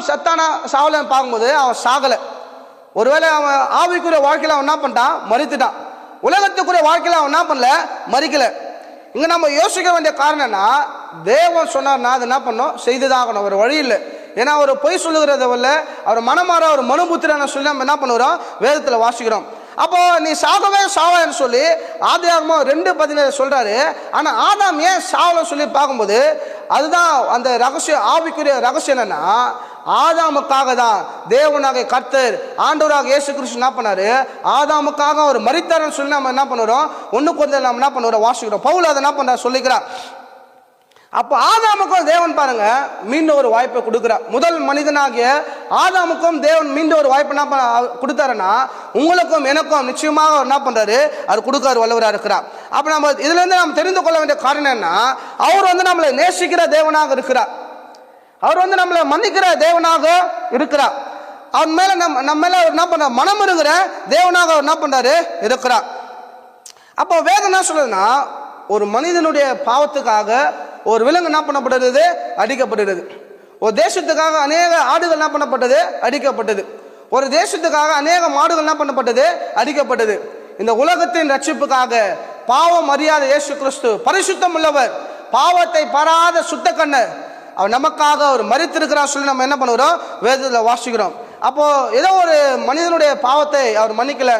அவன் சத்தானா சாவலன்னு பார்க்கும்போது அவன் சாகலை. ஒருவேளை அவன் ஆவிக்குரிய வாழ்க்கையில் அவன் என்ன பண்ணிட்டான்? மறித்துட்டான். உலகத்துக்குரிய வாழ்க்கையில் அவன் என்ன பண்ணல? மறிக்கல. இங்கே நம்ம யோசிக்க வேண்டிய காரணம்னா தேவன் சொன்னார்னா அது என்ன பண்ணோம்? செய்துதான் ஆகணும் ஒரு வழி இல்லை. ஏன்னா அவர் பொய் சொல்லுகிறத வல்ல அவர் மனமாற ஒரு மனுபுத்திரனை சொல்லி நம்ம என்ன பண்ணுறோம் வேதத்தில் வாசிக்கிறோம். அப்போ நீ சாகவே சாவன்னு சொல்லி ஆதியாகமம் ரெண்டு பதினேழு சொல்றாரு. ஆனா ஆதாம் ஏன் சாவலன்னு சொல்லி பார்க்கும்போது அதுதான் அந்த ரகசியம் ஆவிக்குரிய ரகசியம் என்னன்னா ஆதாமுக்காக தான் தேவனாக கர்த்தர் ஆண்டவராக இயேசு கிறிஸ்து என்ன பண்ணாரு? ஆதாமுக்காக அவர் மறித்தாரன்னு சொல்லி நம்ம என்ன பண்ணுறோம்? ஒன்று கொஞ்சம் நம்ம என்ன பண்ணுறோம்? வாசிக்கிறோம். பவுல் அதை என்ன பண்ணுறா சொல்லிக்கிறார். அப்போ ஆதாமுக்கும் தேவன் பாருங்க மீண்டும் ஒரு வாய்ப்பை கொடுக்குறார். முதல் மனிதனாகிய ஆதாமுக்கும் தேவன் மீண்டும் ஒரு வாய்ப்பு என்ன பண்ண கொடுத்தாருன்னா உங்களுக்கும் எனக்கும் நிச்சயமாக அவர் என்ன பண்றாரு? அவர் கொடுக்காரு வல்லவராக இருக்கிறார். அப்போ நம்ம இதுல இருந்து நாம் தெரிந்து கொள்ள வேண்டிய காரணம் என்ன? அவர் வந்து நம்மளை நேசிக்கிற தேவனாக இருக்கிறார். அவர் வந்து நம்மளை மன்னிக்கிற தேவனாக இருக்கிறார். அவன் மேல நம்ம நம்ம மேல அவர் என்ன பண்ற மனம் இருக்கிற தேவனாக அவர் என்ன பண்றாரு? இருக்கிறார். அப்போ வேதம் என்ன சொல்றதுன்னா ஒரு மனிதனுடைய பாவத்துக்காக ஒரு விலங்கு என்ன பண்ணப்படுறது அடிக்கப்படுகிறது ஒரு தேசத்துக்காக அநேக ஆடுகள் என்ன பண்ணப்பட்டது? அடிக்கப்பட்டது ஒரு தேசத்துக்காக அநேக மாடுகள் என்ன பண்ணப்பட்டது? அடிக்கப்பட்டது இந்த உலகத்தின் ரட்சிப்புக்காக பாவம் அறியாத இயேசு கிறிஸ்து பரிசுத்தம் உள்ளவர். பாவத்தை பராத சுத்த கண்ணர் அவர் நமக்காக அவர் மறித்திருக்கிறார் சொல்லி நம்ம என்ன பண்ணுகிறோம் வேதத்தில் வாசிக்கிறோம். அப்போது ஏதோ ஒரு மனிதனுடைய பாவத்தை அவர் மன்னிக்கலை.